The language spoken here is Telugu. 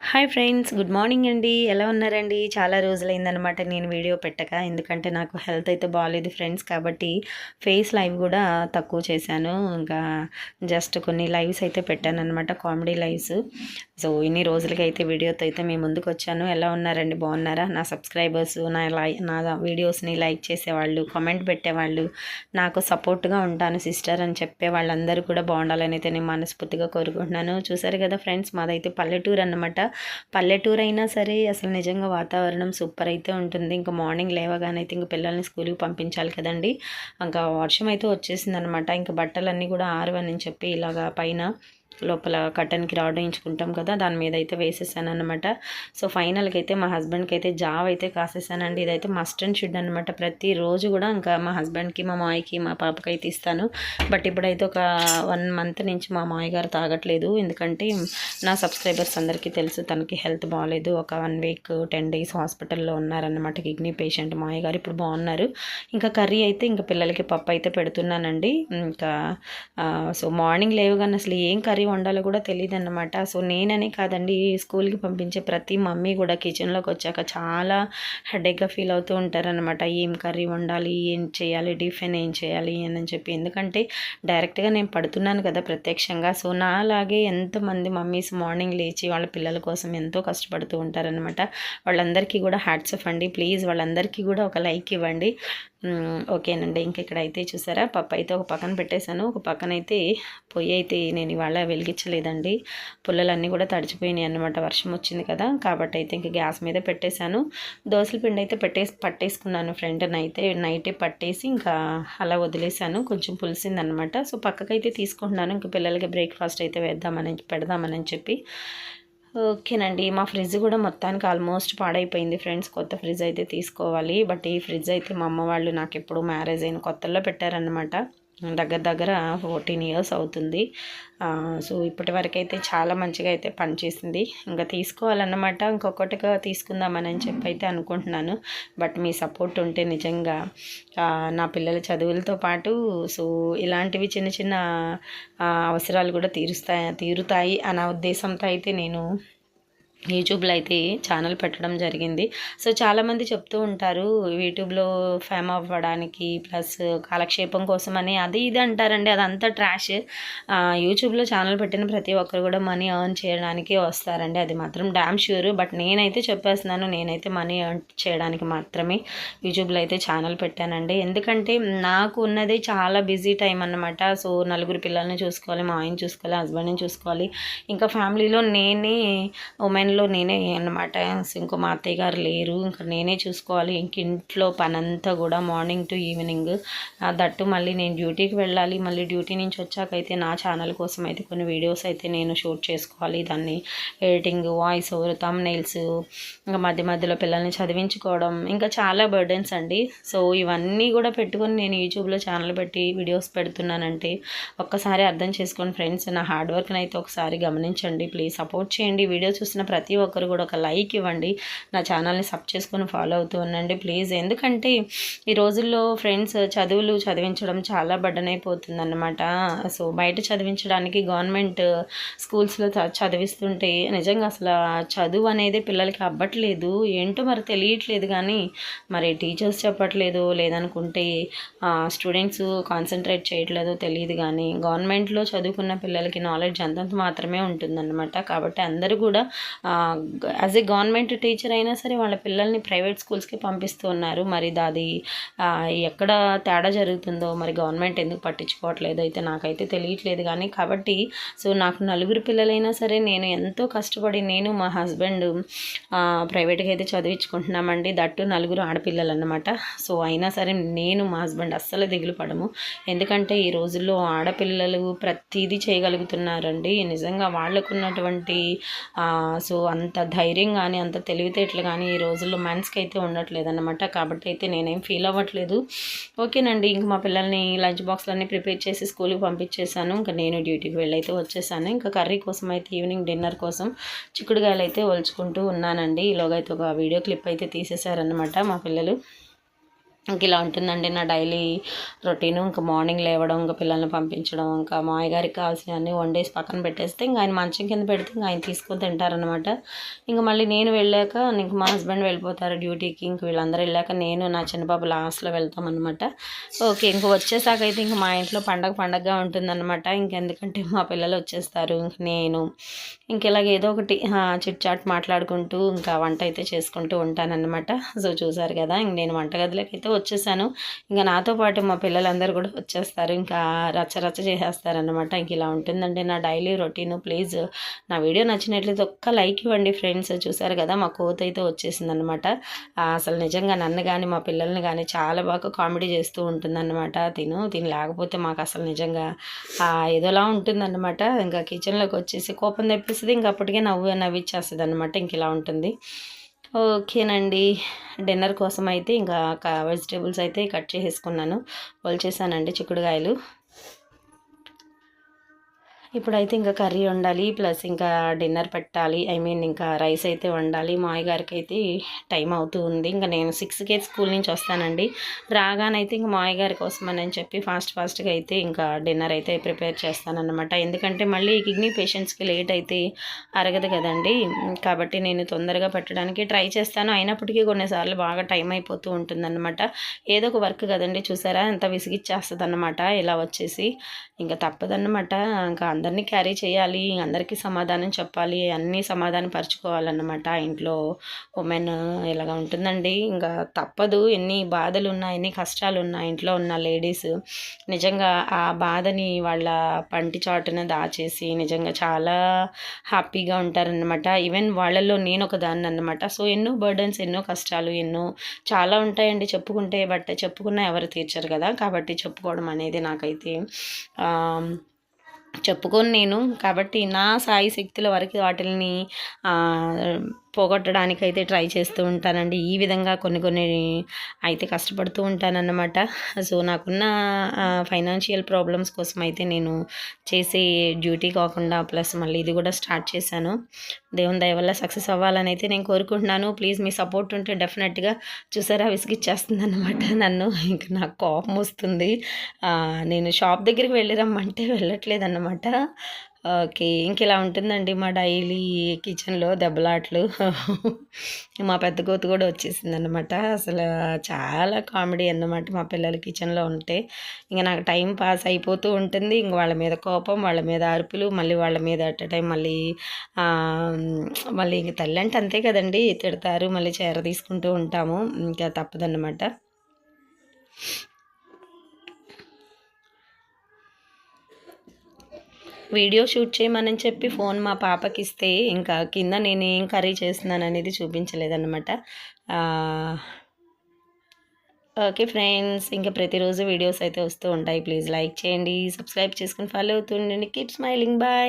హాయ్ ఫ్రెండ్స్ గుడ్ మార్నింగ్ అండి. ఎలా ఉన్నారండి? చాలా రోజులైందనమాట నేను వీడియో పెట్టక. ఎందుకంటే నాకు హెల్త్ అయితే బాగాలేదు ఫ్రెండ్స్ కాబట్టి ఫేస్ లైవ్ కూడా తక్కువ చేశాను. ఇంకా జస్ట్ కొన్ని లైవ్స్ అయితే పెట్టాను అనమాట కామెడీ లైవ్స్. సో ఇన్ని రోజులకి అయితే వీడియోతో అయితే మేము ముందుకు వచ్చాను. ఎలా ఉన్నారండి? బాగున్నారా? నా సబ్స్క్రైబర్స్ నా లై నా వీడియోస్ని లైక్ చేసేవాళ్ళు కామెంట్ పెట్టేవాళ్ళు నాకు సపోర్ట్గా ఉంటాను సిస్టర్ అని చెప్పే వాళ్ళందరూ కూడా బాగుండాలని అయితే నేను మనస్ఫూర్తిగా కోరుకుంటున్నాను. చూసారు కదా ఫ్రెండ్స్ మాదైతే పల్లెటూరు అన్నమాట పల్లెటూరు అయినా సరే అసలు నిజంగా వాతావరణం సూపర్ అయితే ఉంటుంది. ఇంకా మార్నింగ్ లేవగానే అయితే ఇంకా పిల్లల్ని స్కూల్కి పంపించాలి కదండి. ఇంకా వర్షం అయితే వచ్చేసింది అనమాట ఇంకా బట్టలన్నీ కూడా ఆరవని చెప్పి ఇలాగా పైన లోపల కటన్కి రాడ్ వేయించుకుంటాం కదా దాని మీద అయితే వేసేసాను అనమాట సో ఫైనల్కి అయితే మా హస్బెండ్కి అయితే జావ్ అయితే కాసేసానండి. ఇదైతే మస్ట్ అండ్ షుడ్ అనమాట ప్రతిరోజు కూడా ఇంకా మా హస్బెండ్కి మా మాయకి మా పాపకి అయితే ఇస్తాను. బట్ ఇప్పుడైతే ఒక వన్ మంత్ నుంచి మా మాయ గారు తాగట్లేదు. ఎందుకంటే నా సబ్స్క్రైబర్స్ అందరికీ తెలుసు తనకి హెల్త్ బాగాలేదు ఒక వన్ వీక్ టెన్ డేస్ హాస్పిటల్లో ఉన్నారనమాట కిడ్నీ పేషెంట్ మాయ గారు. ఇప్పుడు బాగున్నారు. ఇంకా కర్రీ అయితే ఇంకా పిల్లలకి పప్పు అయితే పెడుతున్నానండి. ఇంకా సో మార్నింగ్ లేవగానే అసలు ఏం కర్రీ వండాలో కూడా తెలియదు అనమాట సో నేననే కాదండి స్కూల్కి పంపించే ప్రతి మమ్మీ కూడా కిచెన్లోకి వచ్చాక చాలా హెడేక్గా ఫీల్ అవుతూ ఉంటారనమాట ఏం కర్రీ వండాలి ఏం చేయాలి టిఫిన్ ఏం చేయాలి అని చెప్పి. ఎందుకంటే డైరెక్ట్గా నేను పడుతున్నాను కదా ప్రత్యక్షంగా. సో నాలాగే ఎంతమంది మమ్మీస్ మార్నింగ్ లేచి వాళ్ళ పిల్లల కోసం ఎంతో కష్టపడుతూ ఉంటారనమాట వాళ్ళందరికీ కూడా హ్యాట్స్ అఫ్ అండి. ప్లీజ్ వాళ్ళందరికీ కూడా ఒక లైక్ ఇవ్వండి. ఓకేనండి. ఇంక ఇక్కడ అయితే చూసారా పప్పు అయితే ఒక పక్కన పెట్టేశాను. ఒక పక్కన అయితే పొయ్యి అయితే నేను ఇవాళ వెలిగించలేదండి. పుల్లలన్నీ కూడా తడిచిపోయినాయి అనమాట వర్షం వచ్చింది కదా కాబట్టి అయితే ఇంక గ్యాస్ మీద పెట్టేశాను. దోశల పిండి అయితే పెట్టేసి పట్టేసుకున్నాను ఫ్రెండ్ నైతే నైటే పట్టేసి ఇంకా అలా వదిలేశాను. కొంచెం పులిసింది అనమాట సో పక్కకైతే తీసుకుంటున్నాను. ఇంక పిల్లలకి బ్రేక్ఫాస్ట్ అయితే వేద్దామని పెడదామని చెప్పి. ఓకేనండి. మా ఫ్రిడ్జ్ కూడా మొత్తానికి ఆల్మోస్ట్ పాడైపోయింది ఫ్రెండ్స్. కొత్త ఫ్రిడ్జ్ అయితే తీసుకోవాలి. బట్ ఈ ఫ్రిడ్జ్ అయితే మా అమ్మ వాళ్ళు నాకు ఎప్పుడు మ్యారేజ్ అయిన కొత్తల్లో పెట్టారనమాట దగ్గర దగ్గర ఫోర్టీన్ ఇయర్స్ అవుతుంది. సో ఇప్పటి వరకు అయితే చాలా మంచిగా అయితే పనిచేసింది. ఇంకా తీసుకోవాలన్నమాట. ఇంకొకటిగా తీసుకుందామని చెప్పి అయితే అనుకుంటున్నాను. బట్ మీ సపోర్ట్ ఉంటే నిజంగా నా పిల్లల చదువులతో పాటు సో ఇలాంటివి చిన్న చిన్న అవసరాలు కూడా తీరుస్తాయి తీరుతాయి అన్న ఉద్దేశంతో అయితే నేను యూట్యూబ్లో అయితే ఛానల్ పెట్టడం జరిగింది. సో చాలామంది చెప్తూ ఉంటారు యూట్యూబ్లో ఫేమ్ అవ్వడానికి ప్లస్ కాలక్షేపం కోసం అని అది ఇది అంటారండి అదంతా ట్రాష్. యూట్యూబ్లో ఛానల్ పెట్టిన ప్రతి ఒక్కరు కూడా మనీ ఎర్న్ చేయడానికి వస్తారండి. అది మాత్రం డ్యామ్ ష్యూర్. బట్ నేనైతే చెప్పేస్తున్నాను నేనైతే మనీ ఎర్న్ చేయడానికి మాత్రమే యూట్యూబ్లో అయితే ఛానల్ పెట్టానండి. ఎందుకంటే నాకు ఉన్నది చాలా బిజీ టైం అనమాట సో నలుగురు పిల్లల్ని చూసుకోవాలి మా ఆయన చూసుకోవాలి హస్బెండ్ని చూసుకోవాలి. ఇంకా ఫ్యామిలీలో నేనే ఉమెన్ టైంలో నేనే అనమాట ఇంకో మా అత్తయ్య గారు లేరు. ఇంకా నేనే చూసుకోవాలి. ఇంక ఇంట్లో పనంతా కూడా మార్నింగ్ టు ఈవినింగ్ దట్టు మళ్ళీ నేను డ్యూటీకి వెళ్ళాలి. మళ్ళీ డ్యూటీ నుంచి వచ్చాకైతే నా ఛానల్ కోసం అయితే కొన్ని వీడియోస్ అయితే నేను షూట్ చేసుకోవాలి. దాన్ని editing voice over thumbnails ఇంకా మధ్య మధ్యలో పిల్లల్ని చదివించుకోవడం. ఇంకా చాలా బర్డెన్స్ అండి. సో ఇవన్నీ కూడా పెట్టుకొని నేను యూట్యూబ్లో ఛానల్ పెట్టి వీడియోస్ పెడుతున్నానంటే ఒక్కసారి అర్థం చేసుకోండి ఫ్రెండ్స్ నా హార్డ్ వర్క్ని అయితే ఒకసారి గమనించండి. ప్లీజ్ సపోర్ట్ చేయండి. వీడియో చూసిన ప్రతి ఒక్కరు కూడా ఒక లైక్ ఇవ్వండి. నా ఛానల్ని సబ్ చేసుకొని ఫాలో అవుతూ ఉండండి ప్లీజ్. ఎందుకంటే ఈ రోజుల్లో ఫ్రెండ్స్ చదువులు చదివించడం చాలా బడ్డన్ అయిపోతుందన్నమాట. సో బయట చదివించడానికి గవర్నమెంట్ స్కూల్స్లో చదివిస్తుంటే నిజంగా అసలు చదువు అనేది పిల్లలకి అవ్వట్లేదు ఏంటో మరి తెలియట్లేదు కానీ మరి టీచర్స్ చెప్పట్లేదు. లేదనుకుంటే స్టూడెంట్స్ కాన్సన్ట్రేట్ చేయట్లేదు తెలియదు కానీ గవర్నమెంట్లో చదువుకున్న పిల్లలకి నాలెడ్జ్ అంతంత మాత్రమే ఉంటుందన్నమాట. కాబట్టి అందరూ కూడా యాజ్ ఏ గవర్నమెంట్ టీచర్ అయినా సరే వాళ్ళ పిల్లల్ని ప్రైవేట్ స్కూల్స్కి పంపిస్తూ ఉన్నారు మరి దాది ఎక్కడ తేడా జరుగుతుందో మరి గవర్నమెంట్ ఎందుకు పట్టించుకోవట్లేదు? అయితే నాకైతే తెలియట్లేదు కానీ కాబట్టి సో నాకు నలుగురు పిల్లలైనా సరే నేను ఎంతో కష్టపడి నేను మా హస్బెండ్ ప్రైవేట్గా అయితే చదివించుకుంటున్నామండి. దట్టు నలుగురు ఆడపిల్లలు అనమాట సో అయినా సరే నేను మా హస్బెండ్ అస్సలు దిగులు పడము. ఎందుకంటే ఈ రోజుల్లో ఆడపిల్లలు ప్రతిదీ చేయగలుగుతున్నారండి. నిజంగా వాళ్ళకున్నటువంటి సో అంత ధైర్యం కానీ అంత తెలివితేటలు కానీ ఈ రోజుల్లో మెన్స్కి అయితే ఉండట్లేదు అనమాట కాబట్టి అయితే నేనేం ఫీల్ అవ్వట్లేదు. ఓకేనండి ఇంక మా పిల్లల్ని లంచ్ బాక్స్లన్నీ ప్రిపేర్ చేసి స్కూల్కి పంపించేశాను. ఇంకా నేను డ్యూటీకి వెళ్ళైతే వచ్చేసాను. ఇంకా కర్రీ కోసం అయితే ఈవినింగ్ డిన్నర్ కోసం చిక్కుడుగాయలు అయితే ఒలుచుకుంటూ ఉన్నానండి. ఈలోగా అయితే ఒక వీడియో క్లిప్ అయితే తీసేశారనమాట మా పిల్లలు. ఇంక ఇలా ఉంటుందండి నా డైలీ రొటీను. ఇంకా మార్నింగ్ లేవడం ఇంకా పిల్లల్ని పంపించడం ఇంకా మాయగారికి కావాల్సినవన్నీ వండేసి పక్కన పెట్టేస్తే ఇంకా ఆయన మంచం కింద పెడితే ఇంకా ఆయన తీసుకొని తింటారనమాట ఇంకా మళ్ళీ నేను వెళ్ళాక ఇంక మా హస్బెండ్ వెళ్ళిపోతారు డ్యూటీకి. ఇంక వీళ్ళందరూ వెళ్ళాక నేను నా చిన్నబాబు లాస్ట్లో వెళ్తామన్నమాట. ఓకే ఇంక వచ్చేసాక అయితే ఇంక మా ఇంట్లో పండగ పండగగా ఉంటుందన్నమాట. ఇంకెందుకంటే మా పిల్లలు వచ్చేస్తారు ఇంక నేను. ఇంక ఇలాగ ఏదో ఒకటి చిట్ చాట్ మాట్లాడుకుంటూ ఇంకా వంట అయితే చేసుకుంటూ ఉంటానన్నమాట. సో చూసారు కదా ఇంక నేను వంటగదిలోకి అయితే వచ్చేసాను. ఇంకా నాతో పాటు మా పిల్లలందరూ కూడా వచ్చేస్తారు. ఇంకా రచ్చ రచ్చ చేసేస్తారనమాట ఇంక ఇలా ఉంటుందండి నా డైలీ రొటీన్. ప్లీజ్ నా వీడియో నచ్చినట్లయితే ఒక్క లైక్ ఇవ్వండి ఫ్రెండ్స్. చూసారు కదా మా కోత అయితే వచ్చేసిందనమాట అసలు నిజంగా నన్ను కానీ మా పిల్లల్ని కానీ చాలా బాగా కామెడీ చేస్తూ ఉంటుందన్నమాట. తిను తిని. లేకపోతే మాకు అసలు నిజంగా ఏదోలా ఉంటుందన్నమాట. ఇంకా కిచెన్లోకి వచ్చేసి కోపం తెప్పిస్తుంది. ఇంకా అప్పటికే నవ్వు నవ్విచ్చేస్తుంది అనమాట ఇంక ఇలా ఉంటుంది. ఓకేనండి. డిన్నర్ కోసం అయితే ఇంకా వెజిటేబుల్స్ అయితే కట్ చేసేసుకున్నాను. చేశానండి చిక్కుడుకాయలు. ఇప్పుడైతే ఇంకా కర్రీ వండాలి ప్లస్ ఇంకా డిన్నర్ పెట్టాలి. ఐ మీన్ ఇంకా రైస్ అయితే వండాలి. మాయ గారికి అయితే టైం అవుతూ ఉంది. ఇంకా నేను సిక్స్కే స్కూల్ నుంచి వస్తానండి. రాగానైతే ఇంకా మాయ గారి కోసం అని చెప్పి ఫాస్ట్ ఫాస్ట్గా అయితే ఇంకా డిన్నర్ అయితే ప్రిపేర్ చేస్తానన్నమాట. ఎందుకంటే మళ్ళీ కిడ్నీ పేషెంట్స్కి లేట్ అయితే అరగదు కదండి. కాబట్టి నేను తొందరగా పెట్టడానికి ట్రై చేస్తాను. అయినప్పటికీ కొన్నిసార్లు బాగా టైం అయిపోతూ ఉంటుందన్నమాట. ఏదో ఒక వర్క్ కదండి చూసారా? ఎంత విసిగిచ్చేస్తుంది అన్నమాట ఇలా వచ్చేసి ఇంకా తప్పదన్నమాట. ఇంకా అందరినీ క్యారీ చేయాలి అందరికీ సమాధానం చెప్పాలి అన్నీ సమాధానం పరుచుకోవాలన్నమాట ఇంట్లో. ఉమెన్ ఇలాగ ఉంటుందండి. ఇంకా తప్పదు. ఎన్ని బాధలు ఉన్నా ఎన్ని కష్టాలు ఉన్నా ఇంట్లో ఉన్న లేడీస్ నిజంగా ఆ బాధని వాళ్ళ పంటి చాటున దాచేసి నిజంగా చాలా హ్యాపీగా ఉంటారనమాట ఈవెన్ వాళ్ళల్లో నేను ఒక దాన్ని అనమాట సో ఎన్నో బర్డన్స్ ఎన్నో కష్టాలు ఎన్నో చాలా ఉంటాయండి చెప్పుకుంటే బట్ చెప్పుకున్నా ఎవరు తీర్చరు కదా. కాబట్టి చెప్పుకోవడం అనేది నాకైతే చెప్పుకొని నేను. కాబట్టి నా సాయి శక్తుల వరకు వాటిని పోగొట్టడానికి అయితే ట్రై చేస్తూ ఉంటానండి. ఈ విధంగా కొన్ని కొన్ని అయితే కష్టపడుతూ ఉంటానన్నమాట. సో నాకున్న ఫైనాన్షియల్ ప్రాబ్లమ్స్ కోసం అయితే నేను చేసే డ్యూటీ కాకుండా ప్లస్ మళ్ళీ ఇది కూడా స్టార్ట్ చేశాను. దేవుని దయ వల్ల సక్సెస్ అవ్వాలని అయితే నేను కోరుకుంటున్నాను. ప్లీజ్ మీ సపోర్ట్ ఉంటే డెఫినెట్గా చూసారా విసిగిచ్చేస్తుంది అనమాట నన్ను ఇంకా నాకు కోపం వస్తుంది. నేను షాప్ దగ్గరికి వెళ్ళి రమ్మంటే వెళ్ళట్లేదు అన్నమాట ఓకే ఇంక ఇలా ఉంటుందండి మా డైలీ కిచెన్లో దెబ్బలాట్లు? మా పెద్ద కూతు కూడా వచ్చేసింది అనమాట అసలు చాలా కామెడీ అన్నమాట మా పిల్లలు కిచెన్లో ఉంటే. ఇంక నాకు టైం పాస్ అయిపోతూ ఉంటుంది. ఇంక వాళ్ళ మీద కోపం వాళ్ళ మీద అరుపులు మళ్ళీ వాళ్ళ మీద అట్ టైం మళ్ళీ మళ్ళీ ఇంక తల్లి అంటే అంతే కదండి. తిడతారు మళ్ళీ చేర తీసుకుంటూ ఉంటాము. ఇంకా తప్పదన్నమాట. వీడియో షూట్ చేయమని చెప్పి ఫోన్ మా పాపకి ఇస్తే ఇంకా కింద నేను ఏం కర్రీ చేస్తున్నాను అనేది చూపించలేదన్నమాట. ఓకే ఫ్రెండ్స్ ఇంకా ప్రతిరోజు వీడియోస్ అయితే వస్తూ ఉంటాయి. ప్లీజ్ లైక్ చేయండి సబ్స్క్రైబ్ చేసుకుని ఫాలో అవుతుండండి. Keep smiling. బాయ్.